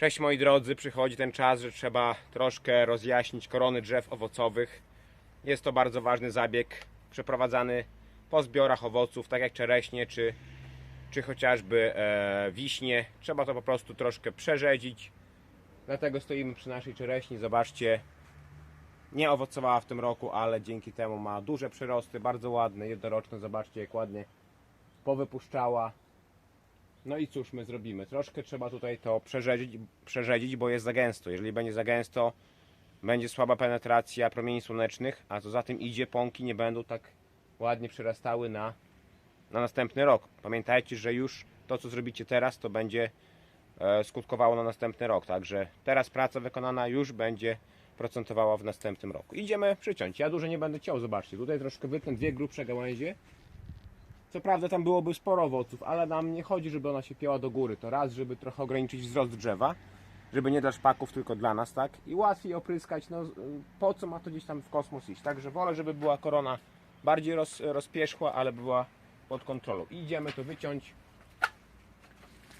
Cześć moi drodzy, przychodzi ten czas, że trzeba troszkę rozjaśnić korony drzew owocowych. Jest to bardzo ważny zabieg przeprowadzany po zbiorach owoców, tak jak czereśnie czy, czy chociażby e, wiśnie. Trzeba to po prostu troszkę przerzedzić. Dlatego stoimy przy naszej czereśni. Zobaczcie, nie owocowała w tym roku, ale dzięki temu ma duże przyrosty, bardzo ładne, jednoroczne. Zobaczcie jak ładnie powypuszczała. No i cóż my zrobimy? Troszkę trzeba tutaj to przerzedzić, przerzedzić, bo jest za gęsto. Jeżeli będzie za gęsto, będzie słaba penetracja promieni słonecznych, a co za tym idzie, pąki nie będą tak ładnie przyrastały na, na następny rok. Pamiętajcie, że już to, co zrobicie teraz, to będzie e, skutkowało na następny rok. Także teraz praca wykonana już będzie procentowała w następnym roku. Idziemy przyciąć. Ja dużo nie będę ciął, zobaczcie. Tutaj troszkę wytnę dwie grubsze gałęzie. Co prawda tam byłoby sporo owoców, ale nam nie chodzi, żeby ona się pięła do góry. To raz, żeby trochę ograniczyć wzrost drzewa, żeby nie dla szpaków, tylko dla nas, tak? I łatwiej opryskać, no po co ma to gdzieś tam w kosmos iść? Także wolę, żeby była korona bardziej roz, rozpierzchła, ale była pod kontrolą. Idziemy to wyciąć.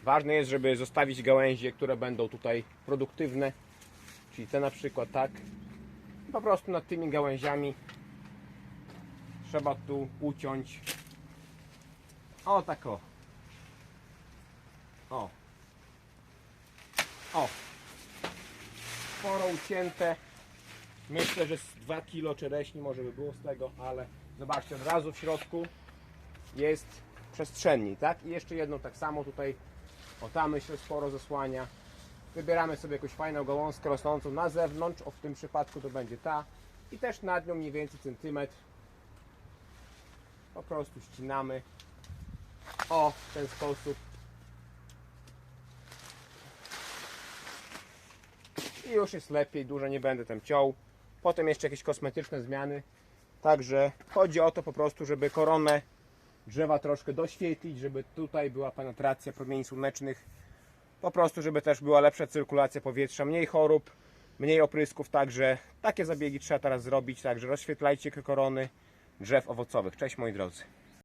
Ważne jest, żeby zostawić gałęzie, które będą tutaj produktywne, czyli te na przykład tak. Po prostu nad tymi gałęziami trzeba tu uciąć o tak o. O. O. Sporo ucięte. Myślę, że z 2 kg czereśni może by było z tego, ale zobaczcie, od razu w środku jest przestrzenni, tak? I jeszcze jedną tak samo tutaj, o ta myślę sporo zasłania. Wybieramy sobie jakąś fajną gałązkę rosnącą na zewnątrz, o w tym przypadku to będzie ta. I też nad nią mniej więcej centymetr. Po prostu ścinamy. O, w ten sposób. I już jest lepiej, dużo nie będę tam ciął. Potem jeszcze jakieś kosmetyczne zmiany. Także chodzi o to po prostu, żeby koronę drzewa troszkę doświetlić, żeby tutaj była penetracja promieni słonecznych. Po prostu, żeby też była lepsza cyrkulacja powietrza, mniej chorób, mniej oprysków. Także takie zabiegi trzeba teraz zrobić. Także rozświetlajcie korony drzew owocowych. Cześć moi drodzy.